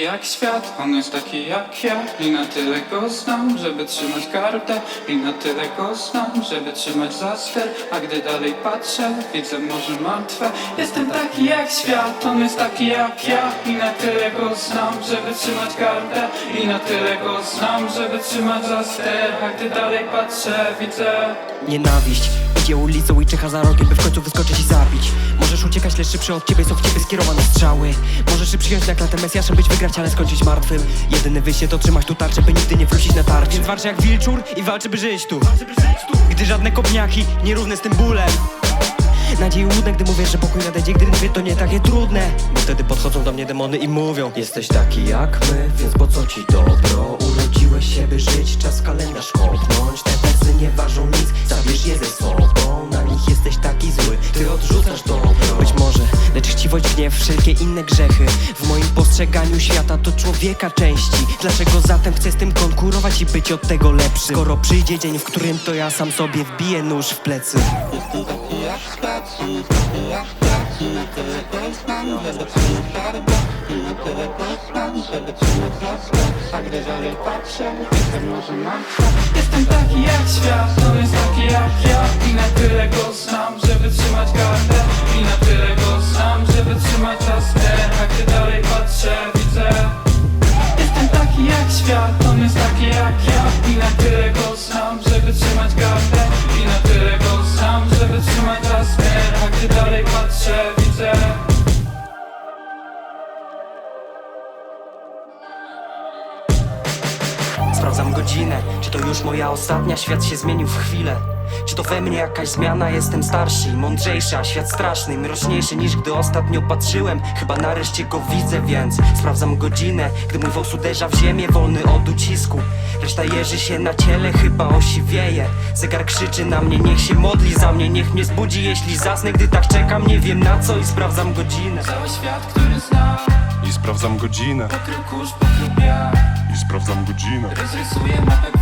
jak świat, on jest taki jak ja. I na tyle go znam, żeby trzymać kartę. I na tyle go znam, żeby trzymać za ster A gdy dalej patrzę, widzę morze martwe. Jestem taki jak świat, on jest taki jak ja. I na tyle go znam, żeby trzymać kartę. I na tyle go znam, żeby trzymać za ster A gdy dalej patrzę, widzę Nienawiść. Idzie ulicą i czeka za rogiem, by w końcu wyskoczyć i zabić. Możesz uciekać, lecz szybszy od ciebie są w ciebie skierowane strzały. Możesz się przyjąć na klatę Mesjasza, być wygrać, ale skończyć martwym. Jedyne wyjście to trzymać tu tarczę, by nigdy nie wrócić na tarczy Więc walczy jak wilczur i walczy, by żyć tu. Gdy żadne kopniaki nierówne z tym bólem. Nadziei łudne, gdy mówię, że pokój nadejdzie Gdy mówię, to nie takie trudne. Bo wtedy podchodzą do mnie demony i mówią Jesteś taki jak my, więc po co ci dobro? Urodziłeś się, by żyć, czas kalendarz kopnąć. Te wersy nie ważą nic, zabierz je ze sobą. Na nich jesteś taki zły, ty odrzucasz dobro lecz chciwość, gniew, wszelkie inne grzechy. W moim postrzeganiu świata to człowieka części. Dlaczego zatem chcę z tym konkurować i być od tego lepszy? Skoro przyjdzie dzień, w którym to ja sam sobie wbiję nóż w plecy. Jestem taki jak świat, on jest taki jak ja gdy dalej patrzę, widzę. Jestem taki jak świat, on jest taki jak ja. I na tyle go znam, żeby trzymać kartę. I na tyle go znam, żeby trzymać raster A gdy dalej patrzę, widzę. Sprawdzam godzinę, czy to już moja ostatnia Świat się zmienił w chwilę Czy to we mnie jakaś zmiana? Jestem starszy i mądrzejszy A świat straszny, mroczniejszy niż gdy ostatnio patrzyłem. Chyba nareszcie go widzę, więc Sprawdzam godzinę, gdy mój wąs uderza w ziemię Wolny od ucisku. Reszta jeży się na ciele, chyba osiwieje. Zegar krzyczy na mnie, niech się modli za mnie Niech mnie zbudzi, jeśli zasnę. Gdy tak czekam, nie wiem na co i sprawdzam godzinę. Cały świat, który znam I sprawdzam godzinę, Pokrył kurz, pokrył i sprawdzam godzinę. Rozrysuję mapę